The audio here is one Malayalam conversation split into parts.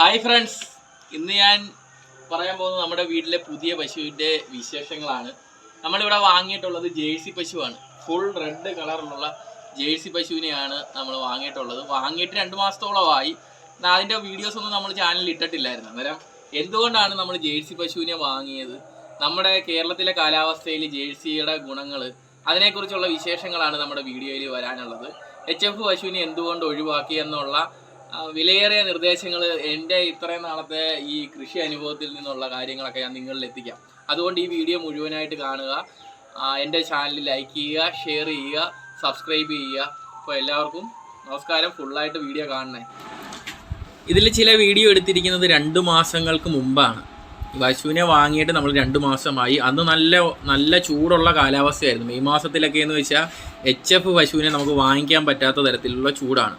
ഹായ് ഫ്രണ്ട്സ് ഇന്ന് ഞാൻ പറയാൻ പോകുന്നത് നമ്മുടെ വീട്ടിലെ പുതിയ പശുവിന്റെ വിശേഷങ്ങളാണ്. നമ്മളിവിടെ വാങ്ങിയിട്ടുള്ളത് ജേഴ്സി പശുവാണ്. ഫുൾ റെഡ് കളറിലുള്ള ജേഴ്സി പശുവിനെയാണ് നമ്മൾ വാങ്ങിയിട്ടുള്ളത്. വാങ്ങിയിട്ട് രണ്ട് മാസത്തോളമായി. അതിന്റെ വീഡിയോസ് ഒന്നും നമ്മൾ ചാനലിൽ ഇട്ടിട്ടില്ലായിരുന്നു. അന്നേരം എന്തുകൊണ്ടാണ് നമ്മൾ ജേഴ്സി പശുവിനെ വാങ്ങിയത്? നമ്മുടെ കേരളത്തിലെ കാലാവസ്ഥയിൽ ജേഴ്സിയുടെ ഗുണങ്ങൾ അതിനെക്കുറിച്ചുള്ള വിശേഷങ്ങളാണ് നമ്മുടെ വീഡിയോയിൽ വരാനുള്ളത്. എച്ച് എഫ് പശുവിനെ എന്തുകൊണ്ട് ഒഴിവാക്കി എന്നുള്ള വിലയേറിയ നിർദ്ദേശങ്ങൾ എന്റെ ഇത്രയും നാളത്തെ ഈ കൃഷി അനുഭവത്തിൽ നിന്നുള്ള കാര്യങ്ങളൊക്കെ ഞാൻ നിങ്ങളിൽ എത്തിക്കാം. അതുകൊണ്ട് ഈ വീഡിയോ മുഴുവനായിട്ട് കാണുക. എന്റെ ചാനൽ ലൈക്ക് ചെയ്യുക ഷെയർ ചെയ്യുക സബ്സ്ക്രൈബ് ചെയ്യുക. അപ്പോൾ എല്ലാവർക്കും നമസ്കാരം. ഫുള്ളായിട്ട് വീഡിയോ കാണണേ. ഇതിൽ ചില വീഡിയോ എടുത്തിരിക്കുന്നത് രണ്ട് മാസങ്ങൾക്ക് മുമ്പാണ്. പശുവിനെ വാങ്ങിയിട്ട് നമ്മൾ രണ്ട് മാസമായി. അന്ന് നല്ല നല്ല ചൂടുള്ള കാലാവസ്ഥയായിരുന്നു. മെയ് മാസത്തിലൊക്കെ എന്ന് വെച്ചാൽ എച്ച് എഫ് പശുവിനെ നമുക്ക് വാങ്ങിക്കാൻ പറ്റാത്ത തരത്തിലുള്ള ചൂടാണ്.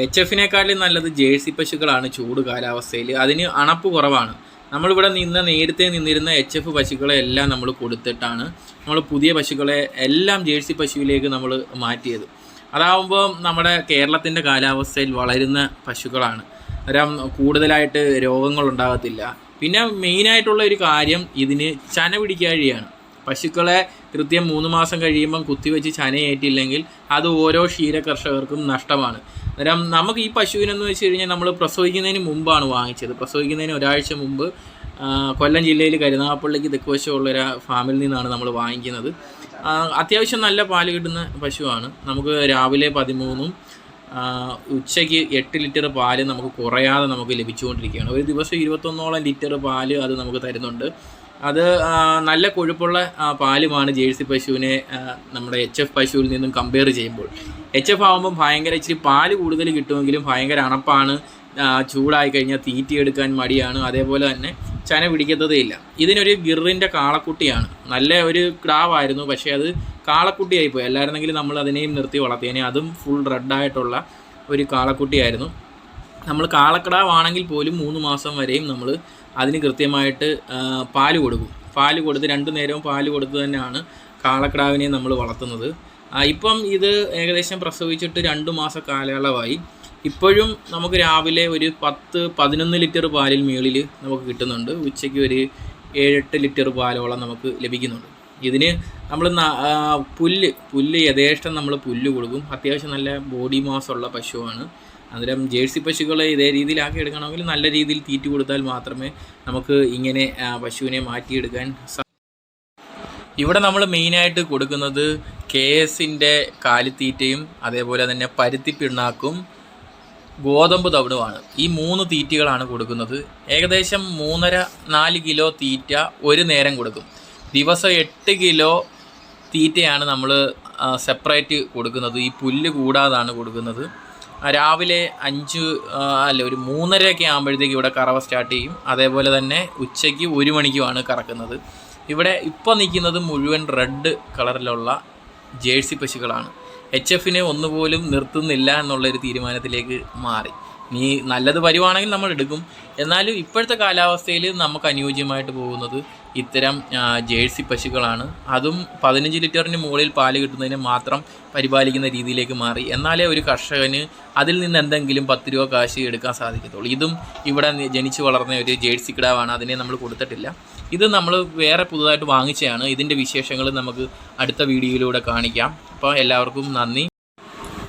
എച്ച് എഫിനേക്കാളും നല്ലത് ജേഴ്സി പശുക്കളാണ് ചൂട് കാലാവസ്ഥയിൽ. അതിന് അണപ്പ് കുറവാണ്. നമ്മളിവിടെ നിന്ന് നേരത്തെ നിന്നിരുന്ന എച്ച് എഫ് പശുക്കളെ എല്ലാം നമ്മൾ കൊടുത്തിട്ടാണ് നമ്മൾ പുതിയ പശുക്കളെ എല്ലാം ജേഴ്സി പശുവിലേക്ക് നമ്മൾ മാറ്റിയത്. അതാവുമ്പോൾ നമ്മുടെ കേരളത്തിന്റെ കാലാവസ്ഥയിൽ വളരുന്ന പശുക്കളാണ്. അന്നേരം കൂടുതലായിട്ട് രോഗങ്ങളുണ്ടാകത്തില്ല പിന്നെ മെയിനായിട്ടുള്ള ഒരു കാര്യം ഇതിന് ചന പിടിക്കാഴിയാണ്. പശുക്കളെ കൃത്യം മൂന്ന് മാസം കഴിയുമ്പം കുത്തിവെച്ച് ചനയേറ്റില്ലെങ്കിൽ അത് ഓരോ ക്ഷീര കർഷകർക്കും നഷ്ടമാണ്. അന്നേരം നമുക്ക് ഈ പശുവിനെന്ന് വെച്ച് കഴിഞ്ഞാൽ നമ്മൾ പ്രസവിക്കുന്നതിന് മുമ്പാണ് വാങ്ങിച്ചത്. പ്രസവിക്കുന്നതിന് ഒരാഴ്ച മുമ്പ് കൊല്ലം ജില്ലയിൽ കരുനാഗപ്പള്ളിക്ക് തെക്കുവശമുള്ള ഒരു ഫാമിൽ നിന്നാണ് നമ്മൾ വാങ്ങിക്കുന്നത്. അത്യാവശ്യം നല്ല പാൽ കിട്ടുന്ന പശുവാണ്. നമുക്ക് രാവിലെ പതിമൂന്നും ഉച്ചയ്ക്ക് എട്ട് ലിറ്റർ പാൽ നമുക്ക് കുറയാതെ നമുക്ക് ലഭിച്ചുകൊണ്ടിരിക്കുകയാണ്. ഒരു ദിവസം ഇരുപത്തൊന്നോളം ലിറ്റർ പാൽ അത് നമുക്ക് തരുന്നുണ്ട്. അത് നല്ല കൊഴുപ്പുള്ള പാലുമാണ് ജേഴ്സി പശുവിനെ നമ്മുടെ എച്ച് എഫ് പശുവിൽ നിന്നും കമ്പയർ ചെയ്യുമ്പോൾ. എച്ച് എഫ് ആകുമ്പോൾ ഭയങ്കര ഇച്ചിരി പാൽ കൂടുതൽ കിട്ടുമെങ്കിലും ഭയങ്കര അണപ്പാണ്. ചൂടായി കഴിഞ്ഞാൽ തീറ്റിയെടുക്കാൻ മടിയാണ്. അതേപോലെ തന്നെ ചന പിടിക്കത്തതേ ഇല്ല. ഇതിനൊരു ഗിറിന്റെ കാളക്കുട്ടിയാണ്. നല്ല ഒരു ക്രാവായിരുന്നു പക്ഷേ അത് കാളക്കുട്ടിയായി കാളക്കുട്ടിയായിപ്പോയി. അല്ലായിരുന്നെങ്കിൽ നമ്മൾ അതിനെയും നിർത്തി വളർത്തിയേനെ. അതും ഫുൾ റെഡായിട്ടുള്ള ഒരു കാളക്കുട്ടിയായിരുന്നു. നമ്മൾ കാളക്കിടാവാണെങ്കിൽ പോലും മൂന്ന് മാസം വരെയും നമ്മൾ അതിന് കൃത്യമായിട്ട് പാൽ കൊടുക്കും. പാൽ കൊടുത്ത് രണ്ട് നേരവും പാൽ കൊടുത്ത് തന്നെയാണ് കാളക്കിടാവിനെ നമ്മൾ വളർത്തുന്നത്. ഇപ്പം ഇത് ഏകദേശം പ്രസവിച്ചിട്ട് രണ്ട് മാസ കാലയളവായി. ഇപ്പോഴും നമുക്ക് രാവിലെ ഒരു പത്ത് പതിനൊന്ന് ലിറ്റർ പാലിൽ മുകളിൽ നമുക്ക് കിട്ടുന്നുണ്ട്. ഉച്ചയ്ക്ക് ഒരു ഏഴെട്ട് ലിറ്റർ പാലോളം നമുക്ക് ലഭിക്കുന്നുണ്ട്. ഇതിന് നമ്മൾ പുല്ല് പുല്ല് യഥേഷ്ടം നമ്മൾ പുല്ല് കൊടുക്കും. അത്യാവശ്യം നല്ല ബോഡി മാസ് ഉള്ള പശുവാണ്. അന്നേരം ജേഴ്സി പശുക്കളെ ഇതേ രീതിയിലാക്കി എടുക്കണമെങ്കിൽ നല്ല രീതിയിൽ തീറ്റി കൊടുത്താൽ മാത്രമേ നമുക്ക് ഇങ്ങനെ പശുവിനെ മാറ്റിയെടുക്കാൻ ഇവിടെ നമ്മൾ മെയിനായിട്ട് കൊടുക്കുന്നത് കെ എസിന്റെ കാലിത്തീറ്റയും അതേപോലെ തന്നെ പരുത്തി പിണ്ണാക്കും ഗോതമ്പ് തവിടുമാണ്. ഈ മൂന്ന് തീറ്റകളാണ് കൊടുക്കുന്നത്. ഏകദേശം മൂന്നര നാല് കിലോ തീറ്റ ഒരു നേരം കൊടുക്കും. ദിവസം എട്ട് കിലോ തീറ്റയാണ് നമ്മൾ സെപ്പറേറ്റ് കൊടുക്കുന്നത്. ഈ പുല്ല് കൂടാതാണ് കൊടുക്കുന്നത്. രാവിലെ അഞ്ച് അല്ല ഒരു മൂന്നരയൊക്കെ ആകുമ്പോഴത്തേക്ക് ഇവിടെ കറവ സ്റ്റാർട്ട് ചെയ്യും. അതേപോലെ തന്നെ ഉച്ചയ്ക്ക് ഒരു മണിക്കുമാണ് കറക്കുന്നത്. ഇവിടെ ഇപ്പോൾ നിൽക്കുന്നത് മുഴുവൻ റെഡ് കളറിലുള്ള ജേഴ്സി പശുക്കളാണ്. എച്ച് എഫിനെ ഒന്നുപോലും നിർത്തുന്നില്ല എന്നുള്ളൊരു തീരുമാനത്തിലേക്ക് മാറി. നീ നല്ലത് വരുവാണെങ്കിൽ നമ്മൾ എടുക്കും. എന്നാലും ഇപ്പോഴത്തെ കാലാവസ്ഥയിൽ നമുക്ക് അനുയോജ്യമായിട്ട് പോകുന്നത് ഇത്തരം ജേഴ്സി പശുക്കളാണ്. അതും പതിനഞ്ച് ലിറ്ററിന് മുകളിൽ പാൽ കിട്ടുന്നതിന് മാത്രം പരിപാലിക്കുന്ന രീതിയിലേക്ക് മാറി. എന്നാലേ ഒരു കർഷകന് അതിൽ നിന്ന് എന്തെങ്കിലും പത്ത് രൂപ കാശ് എടുക്കാൻ സാധിക്കത്തുള്ളൂ. ഇതും ഇവിടെ ജനിച്ചു വളർന്ന ഒരു ജേഴ്സി കിടാവാണ്. അതിനെ നമ്മൾ കൊടുത്തിട്ടില്ല. ഇത് നമ്മൾ വേറെ പുതുതായിട്ട് വാങ്ങിച്ചതാണ് ഇതിന്റെ വിശേഷങ്ങൾ നമുക്ക് അടുത്ത വീഡിയോയിലൂടെ കാണിക്കാം. അപ്പോൾ എല്ലാവർക്കും നന്ദി.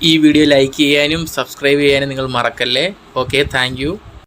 ഈ വീഡിയോ ലൈക്ക് ചെയ്യാനും സബ്സ്ക്രൈബ് ചെയ്യാനും നിങ്ങൾ മറക്കല്ലേ? Okay thank